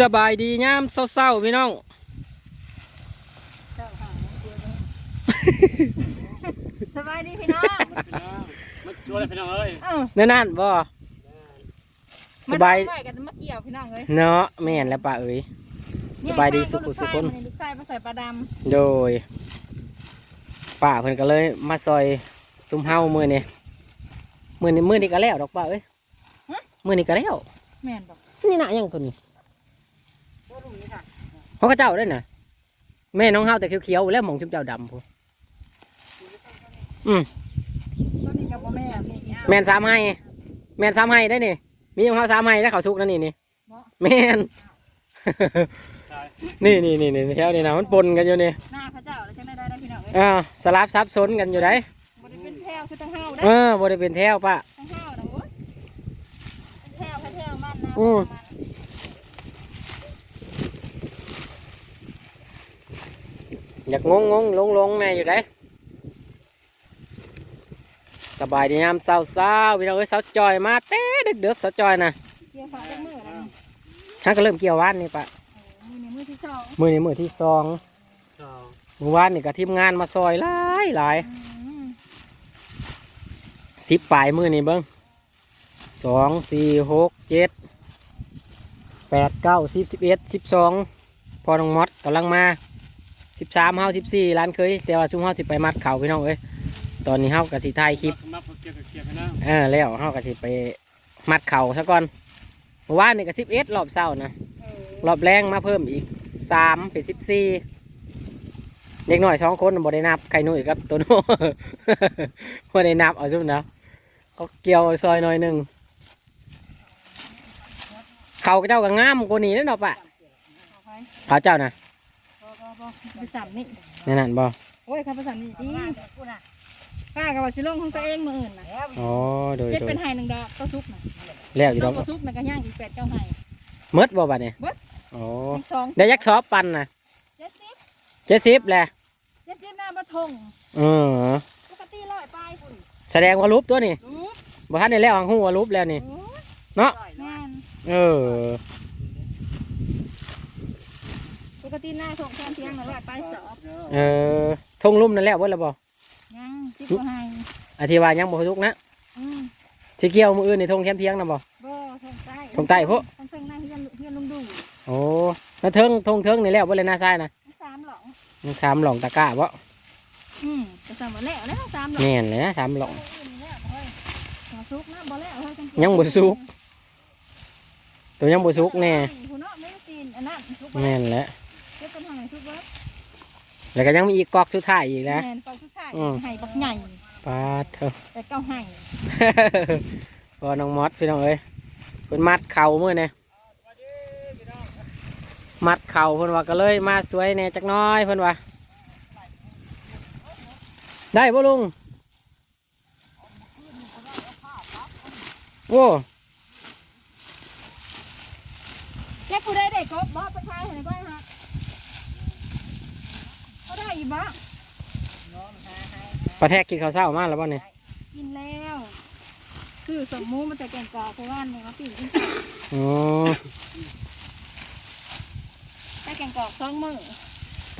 สบายดียามเศร้าๆพี่น้อง สบายดีพี่น้องมันชวนอะไรพี่น้องเอ้ยเออแนั่นนั่นบ่สบายมนั่งไว้กันมาเกี่ยวพี่น้องเลยเนาะแม่นแล้วป้าเอ๋ยสบายดีสุขุสุขคน ลูกชายมาใส่ปลาดโดยป้าเพิ่นก็เลยมาซอยซุมเฮามื้อนี้มื้อนี้มื้อนี้ก็แล้วดอกป้าเอ้ยมื้อนี้ก็แล้วำแม่นบอกนี่น่ะยังตัวนี้ เขาก็เจ้าได้น่ะ แม่น้องเฮาแต่เขียวๆแล้วหมองชุบเจ้าดำพูตัวนี้กับพ่อแม่นี่อ้าวแม่นสามให้แม่นสามให้ได้นี่มีของเฮาสามให้แล้วเขาสุกนั่นนี่นี่แม่นนี่นี่นี่นี่แถวนี่นะมันปนกันอยู่นี่หน้าพระเจ้าแล้วใช่ไหมได้ได้พี่น้องเลยอ่าสลับซับซ้อนกันอยู่ได้บริเป็นแถวคือตั้งเฮาได้เออบ่ได้เป็นแถวป้าตั้งเฮานะโว้ยเป็นแถวแค่แถวมันนะ อยากงงงงลงลงแน่อยู่ได้สบายดียามเศร้าเศร้าๆพี่น้องเอ้ยเศร้าจอยมาเต้เด็กเด็กๆเศร้าจอยนะเกี่ยวฟ้าจากมือแล้วนี่ท่านก็เริ่มเกี่ยวว่านนี่ปะมือนี้มือที่สองมือนี้มือที่สองมือวานนี่ก็ทีมงานมาซอยหลายหลายสิบปลายมือนี่เบิ้งสองสี่หกเจ็ดแปดเก้าสิบสิบเอ็ดสิบสองพอน้องมอดกำลังมา สิบสามเฮาสิบสี่ล้านเคย แต่ว่าซุ่มเฮาสิไปมัดเข่าพี่น้องเอ้ยตอนนี้เฮากับสิถ่ายคลิปมาเกี่ยวกับเกี่ยวพี่น้องเออแล้วเฮาก็สิไปมัดเข่าซะก่อนเมื่อวานนี่ก็สิบเอ็ดรอบเช้านะเออรอบแรงมาเพิ่มอีกสามเป็นสิบสี่เด็กหน่อยสองคนบ่ได้นับไข่หนุ่ยกับตัวโน่บ่ได้นับเอาซุ่มนะก็เกี่ยวซอยหน่อยหนึ่งเขาเจ้าก็งามกว่านี้แล้วเนาะปะเอาไปเขาเจ้านะ บ่บ่บ่ไปสั่นนี่นั่นนั่นบ่โอ้ยข้าไปสั่นนี่ดีป้ากับว่าสิลงของตัวเองมืออื่นนะอ๋อโดยเจ็ดโดยเป็นไห้หนึ่งดอกก็ซุกนะแล้วอยู่ดต้ออกงก็ซุกนะก็ย่างอีกแปดเก้าไห้หมดบ่บัดเนี่ยเบิดอ๋ออีกสองได้ยักษ์ซอบปันนะเจ็ดสิบเจ็ดสิบแหละเจ็ดสิบหน้ามาทงเออปกติร้อยปลายคุณแสดงว่ารูปตัวนี่รู้บ่ทันได้แล้วหังหูว่ารูปแล้วนี่รู้เนาะแม่นเออ ปกติหน้าส่งแค่เพียงนะร้อยปลายสอบเออทงลุ่มนั่นแล้วเบิดแล้วบ่ยังสิบกว่าไห้อธิบายยังบ่ทุกนะอืมสิเกี่ยวมืออื่นในทงแคมเพียงนะบ่ บ่ทงใต้ทงใต้พวกทงเทิงหน้าเฮียนเฮียนลุงดูโอ้แล้วเทิงทงเทิงนี่แล้วเบิดเลยหน้าซ้ายนะสามหลองมันสามหล่องตะกร้าบ่อืมจะสั่งมาแล้วแล้วสามหลองแม่นเลยนะสามหล่อง อื่นแล้วเฮ้ยมาซุกนะบ่แล้วเฮ้ยจังยังบ่สุก ตัวยังบ่สุกแน่หัวเนาะไม่ได้ตีนอันนั้นซุกแม่นแหละ เจ็ดเป็นไห้ซุกเบิดแล้วก็ยังมีอีกกอกสุดท้ายอีกนะ แม่นไปสุดท้ายอืม ไห้บักใหญ่ปาดเถอะ แต่เก้าไห้พอน้องมอสพี่น้องเอ้ยเพิ่นมัดเข่ามื้อนี่มัดเข่าเพิ่นว่าก็เลยมาสวยแหน่จักหน้อยเพิ่นว่าได้บ่ลุงโอ้แจ็คกูได้เด็กก็บ่ไปทายเห็นบ่ฮะก็ ได้อีบ่ปลาแทกกินข้าวเช้ามาแล้วบ่เนี่ยกินแล้ว คือสมมูมันจะแกงกอกเพราะว่าเนี่ยมาปีนขึ้นอ๋อได้แกงกอกสองมือ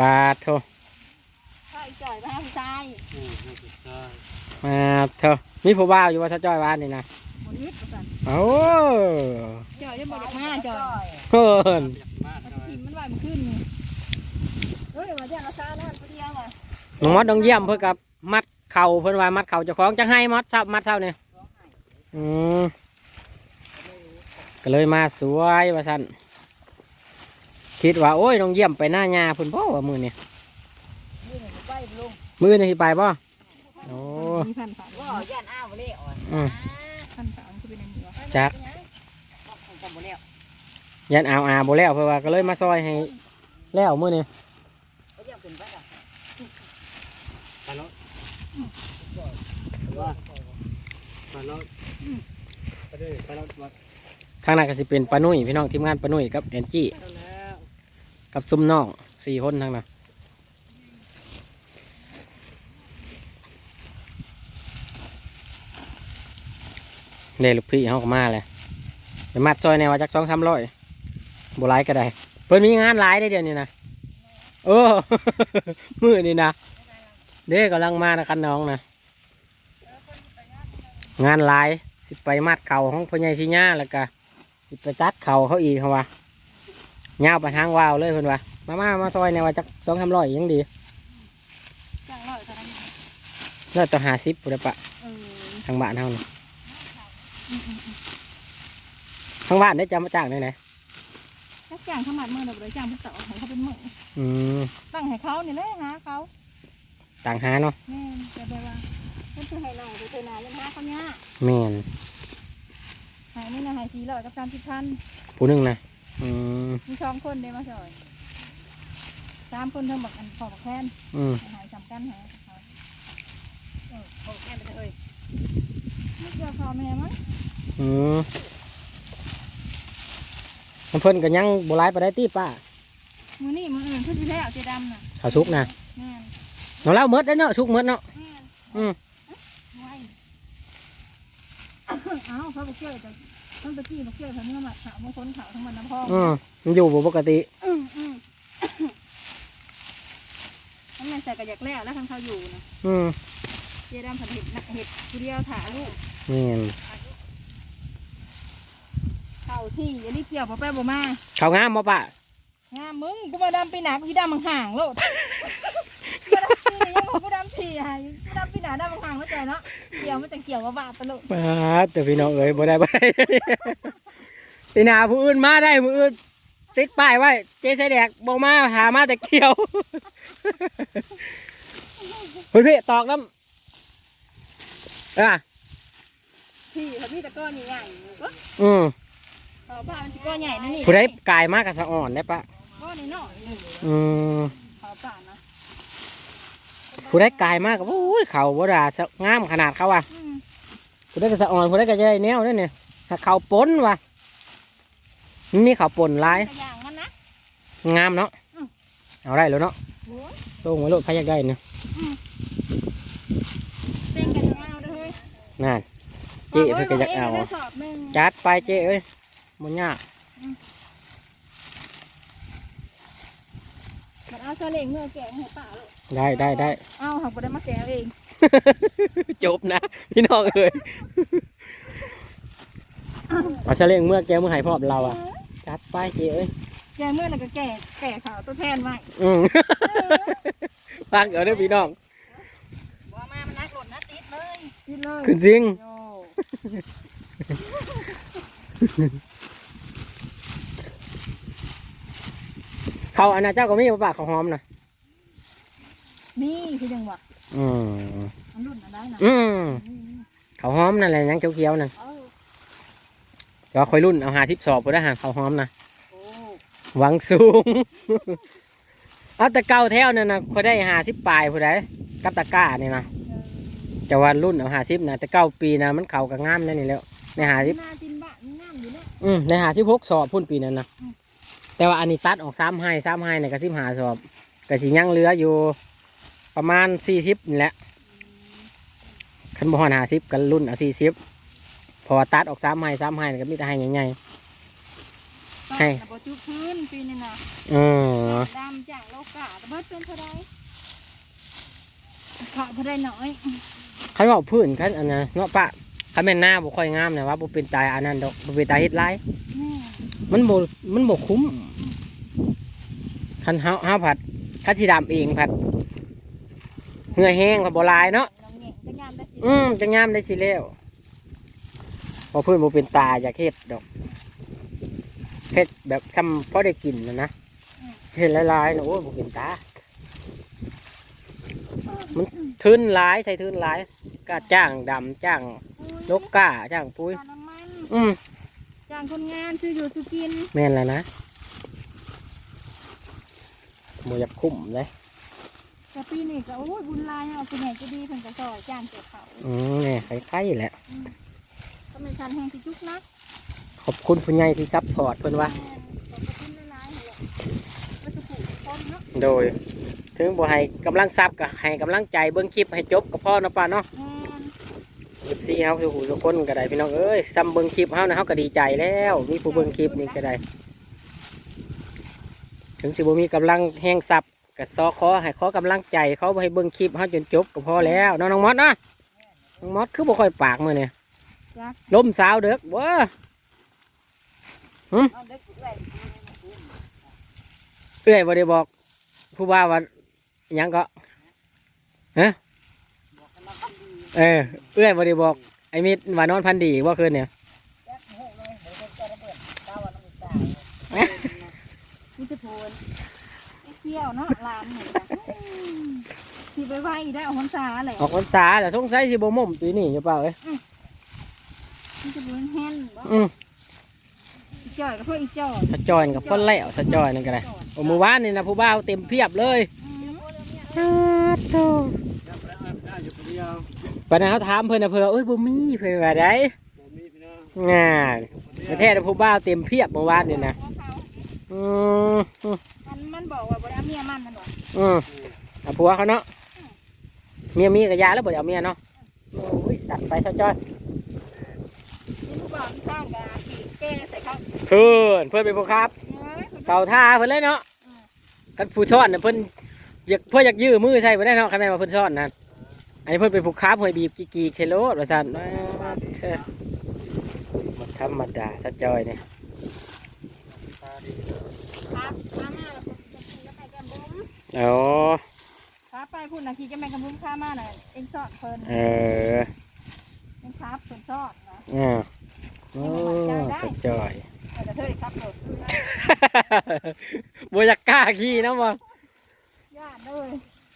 ปลาโถข้าวอีจ่อยมาให้ผู้ชายอืมใช่มาเถอะมีผู้บ่าวอยู่ว่าถ้าจ้อยบ้านนี่นะบนนิดประสันโอ้จ่อยยังบอกมาจ่อยเพิ่นอยากมากมันเลยถิ่มมันไหวมันขึ้นนี่ เฮ้ยมาเจ้าอาซาแล้วคนเดียวอะน้องมอสต้องเยี่ยมเพื่อกับมัดเข่าเพิ่นว่ามัดเข่าเจ้าของจังให้มอสเช้ามัดเช้าเนี่ยอืมก็เลยมาสวยว่าสั่นคิดว่าโอ้ยน้องเยี่ยมไปหน้าหญ้าเพิ่นพ่อว่ามือนี่ไปลงมือนี่สิไปป่ะโอ้มีพันฝาว่าย่านอ้าวเลยอ่อนอืมพันฝาคือเป็นอันนี้วะจักกับบ่แล้วยันเอาอาบ่แล้วเพื่อว่าก็เลยมาซอยให้แล้วมือนี่ก็ยังขึ้นไปอะ ไปแล้ว ว่าไปแล้วไปเลยไปแล้วมาทางนั้นก็สิเป็นปานุ่ยพี่น้องทีมงานปานุ่ยกับแอนจี้แล้วกับซุ่มน้องสี่คนทั้งนั้นเดลูกพี่เขาก็มาเลยไปมัดซอยแนวว่าจักสองสามร้อยบหลายก็ได้เพิ่นมีงานหลายได้เดี๋ยวนี้นะโอ้ มือนี่นะเด็กกำลังมานะคันน้องนะ งานหลายสิไปมัดเข่าของพ่อใหญ่สิญาแล้วก็สิไปจัดเข่าเขาอีกเขาว่าเงาวไปทางวาวเลยเพิ่นว่ามามามาซอยในว่าจักสองทำร้อยยังดีจ้างร้อยเท่านั้นน่าจะหาสิบปุระปะเออทางบ้านเฮานี่อืมอืมอืมทางบ้านได้จะมาจ้างได้ไหนจักจ้างขมัดมือเดี๋ยวบ่ได้จ้างผู้ต่อให้เขาเป็นมืออืมตั้งให้เขานี่เลยหาเขาต่างหาเนาะแม่นจะแบบว่า เพิ่นจะให้น้องไปเทนายันหาเขาเนี่ยแม่นหายนี่นะหายสี่ร้อยกับสามสิบพันผู้หนึงนะอืมมีสองคนเด้มาซอยสามคนเท่าบักอันขอบักแค้นอืมหายสำคัญหาเขาเออโอเคไปเลยไม่เกี่ยวพ่อแม่มั้งอืมมันเพิ่นก็ยังโบราณไปได้ตีป้ามือนี่มืออื่นเพื่อที่แล้วเจดำน่ะเขาชุกนะแม่น เราเล่าเมดได้เนาะชุกเมดเนาะ แม่นอืมไว้ เอ้าเขาไปเกี่ยวแต่ต้นตะกี้มาเกี่ยวทั้งเมื่อมาขาวมาค้นขาวทั้งมันน้ำพองอืมมันอยู่บ่ปกติอืมอืมนั่นแหละใส่กระยักแล้วแล้วทางเขาอยู่นะอืมเจดำผัดเห็ดน่ะเห็ดผู้เดียวถาลูกแม่นเข่าที่อย่ารีบเกี่ยวบ่ไปบ่มาเขางามบ่ป้างามมึงกูมาดำปีหนากูสิดำมังห่างโลดกูดำปียังบอกกูดำปีหายกูดำปีหนาดำมังห่างเข้าใจเนาะเกี่ยวมันจะเกี่ยวว่าบาดตลกป้าดแต่พี่น้องเอ้ยบ่ได้บ่ได้ปีหน้าผู้อื่นมาได้ผู้อื่นติดป้ายไว้เจ๊ใส่แดกบ่มาหามาแต่เกี่ยวเฮ้ยพี่ตอกน้ำอะพี่เขาพี่ตะก้อนใหญ่ๆก็อืมเออบ้านมันสิก้อนใหญ่นะนี่ผู้ใดกายมากกับสะอ่อนได้ปะก้อนน้อยๆหนึ่งอืมขอป่านนะ ผู้ใดกายมากกับโอ้ยเขาบ่ด่าสะงามขนาดเขาว่ะอืมผู้ใดก็สะอ่อนผู้ใดก็จะได้แนวนั่นเนี่ยถ้าเขาปนว่ะมันมีเขาปนหลายตัวอย่างมันนะงามเนาะอืมเอาได้แล้วเนาะโอ้ยโล่งไว้โลดพายักได้เนี่ยเป็นกันยาวเลยนั่นเจ๊เพิ่นก็อยากเอาได้สอบหนึ่งจัดไปเจ๊เอ้ยมันยาก มันเอาเสลงเมื่อแกงให้ป่าลูกได้ได้ได้ เอาหักบ่ได้มาแกงเองจบนะพี่น้องเอ้ยเอาเฉลงเมื่อแกมือใหายพร้อมเราอะจัดไปเจ๊เอ้ยแกงเมื่อแล้วก็แก่แก่ขาวตัวแทนไว้อืมฟังเอาเด้อพี่น้องบ่มามันนักหล่นนะติดเลยกินเลยขึ้นซิงโเขาอันนั้นเจ้าก็มีปะปะเขาวหอมนะนี่คือจังหวะอืมมันรุ่นอะไรนะอืมอืมเขาวหอมนั่นแหละยังเขียวๆนั่นเออแต่ว่าคอยรุ่นเอาหาทิพสอบผู้ได้หาเขาวหอมนะโอ้หวังสูง เอาแต่เก่าแถวนั่นนะคอยได้หาสิบปลายผู้ใดกับตะกร้านี่นะเออจะวันรุ่นเอาหาสิบนะแต่เก้าปีนะมันเข่ากับงามนั่นนี่แล้วในหาสิบหน้าจินบ้านนี่น้ำอยู่เนี่ยอืมในหาสิบหกสอบพุ่นปีนั้นนะอืม แต่ว่าอันนี้ตัดออกสามให้สามให้เนี่ยก็สิบหาสอบก็สิยังเหลืออยู่ประมาณสี่สิบนี่แหละคันบ่ฮอนหาสิบกันรุ่นเอาสี่สิบพอตัดออกสามให้สามให้เนี่ยก็มีแต่ให้ใหญ่ให้แต่บ่จุพื้นปีนี่นะๆอือดำจากโลกาแต่เบิดเป็นเท่าไรขาวเท่าไรน้อยใครบอกพื้นคันอันนะเนาะปะคันแม่นหน้าบ่ค่อยงามนะว่าบ่เป็นตายอันนั้นดอกบ่เป็นตายเฮ็ดไรแม่มันบ่มันบ่คุ้ม คันเฮาเฮาผัดคันสิดำเองผัดเหงื่อแห้งผัดบ่หลายเนาะน้องแง่จะงามได้สิอืมจะงามได้สิแล้วพอเพื่อนบ่เป็นตาอยากเฮ็ดดอกเฮ็ดแบบทำพอได้กินนะนะเฮ็ดหลายๆนะโอ้ยบ่เป็นตา มันทืนหลายใส่ทืนหลายก็จ้างดำจ้างนกก้าจ้างปุ้ยจางน้ำมันอืม จ้างคนงานซื้ออยู่ซื้อกิน แม่นแล้วนะ บ่อยากคุ้มเลยแต่ปีนี้ก็โอ้ยบุญลายเอาคุณแม่จะดีเพิ่นก็ซอยจ้างเก็บเขาอืมเนี่ยคล้ายๆแหละก็ไม่ทันแห้งสิจุกนะขอบคุณผู้ใหญ่ที่ซัพพอร์ตเพิ่นว่า แม่นขอบคุณหลายๆเหรอก็จะปลูกต้นเนาะโดย ถึงบ่ให้กำลังทรัพย์ก็ให้กำลังใจเบิ่งคลิปให้จบก็พอเนาะป้าเนาะแม่นเอฟซีเฮาสุขุทุกคนก็ได้พี่น้องเอ้ยซ้ำเบิ่งคลิปเฮานะเฮาก็ดีใจแล้ว มีผู้เบิ่งคลิปนี่ก็ได้ ถึงสิบ่มีกำลังแห้งสับก็ซอขอให้ขอกำลังใจเขาให้เบิ่งคลิปเฮาจนจบก็พอแล้วเนาะน้องมอสเนาะน้องมอสคือบ่ค่อยปากมื้อนี่จักล้มสาวเด้อบ่เอาเด็กเอ้ยเอ้อยบ่ได้บอก ผู้ว่าว่าอิหยังก็ฮะเออเอ้อยบ่ได้บอกไอ้มิดว่านอนพันดีบ่คืนเนี่ย ไอ้เกี่ยวเนาะลามนี่นะที่ไปไหวได้เอาคนสาแหละออกพรรษาแล้วสงสัยสิบ่ม่มปีนี้อยู่เปล่าเอ้ยมีแต่โพนแห้นบ่อืมอีจ่อยก็เพื่ออีจ่อยสะจอยกับพ่อแล้วสะจอยนั่นก็ได้โอ้เมื่อวานนี่นะผู้บ่าวเต็มเพียบเลยอืมยับแล้วได้อยู่คนเดียวปานนั้นเขาถามเพิ่นนะเพิ่นว่าเอ้ยบ่มีเพิ่นว่าได้บ่มีพี่น้องงานประเทศผู้บ่าวเต็มเพียบเมื่อวานนี่นะ อืมอืมมันมันบอกว่าบ่ได้เอาเมียมันมันบอกอืมเอาผัวเขาเนาะเมียมีกับยาแล้วบ่ได้เอาเมียเนาะโอ้ยสัตว์ไปสะจอยนี่ผู้บ่าวมันข้างกันขี่แก้ใส่เขาเพิ่นเพิ่นเป็นผู้ครับเอ้ยเก่าท่าเพิ่นเลยเนาะกันผู้ซ่อนน่ะเพิ่นอยากเพิ่นอยากยื้อมือใส่บ่ได้เนาะคันแม่นว่าเพิ่นซ่อนนั่นอันนี้เพิ่นเป็นผู้ค้าหวยบีบกีๆเทโลดว่าซั่นมาเถอะบ่ธรรมดาสะจอยเนี่ย ตาดี ครับข้ามาแล้วก็ขี่ก็ไปกันบุ้ม โอ้ขาไปพูดนะขี่ก็ไปกันบุ้มข้ามาน่ะเอ็งชอดเพิ่นเออเอ็งครับเพิ่นชอดนะอ่าโอ้สะจอยแต่เธอครับรถคือนะบ่อยากกล้าขี่เนาะบ่ญาติเลย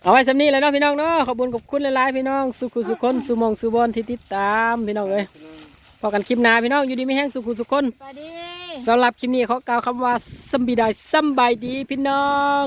เอาไว้สำนี้เลยเนาะพี่น้องเนาะขอบคุณขอบคุณหลายๆพี่น้องสุขุสุคนสุมองสุบอลที่ติดตามพี่น้องเอ้ยพี่น้องพอกันคลิปหน้าพี่น้องอยู่ดีไม่แห้งสุขุสุคนไปดีสำหรับคลิปนี้ขอกล่าวคำว่าสำบีได้สำบายดีพี่น้อง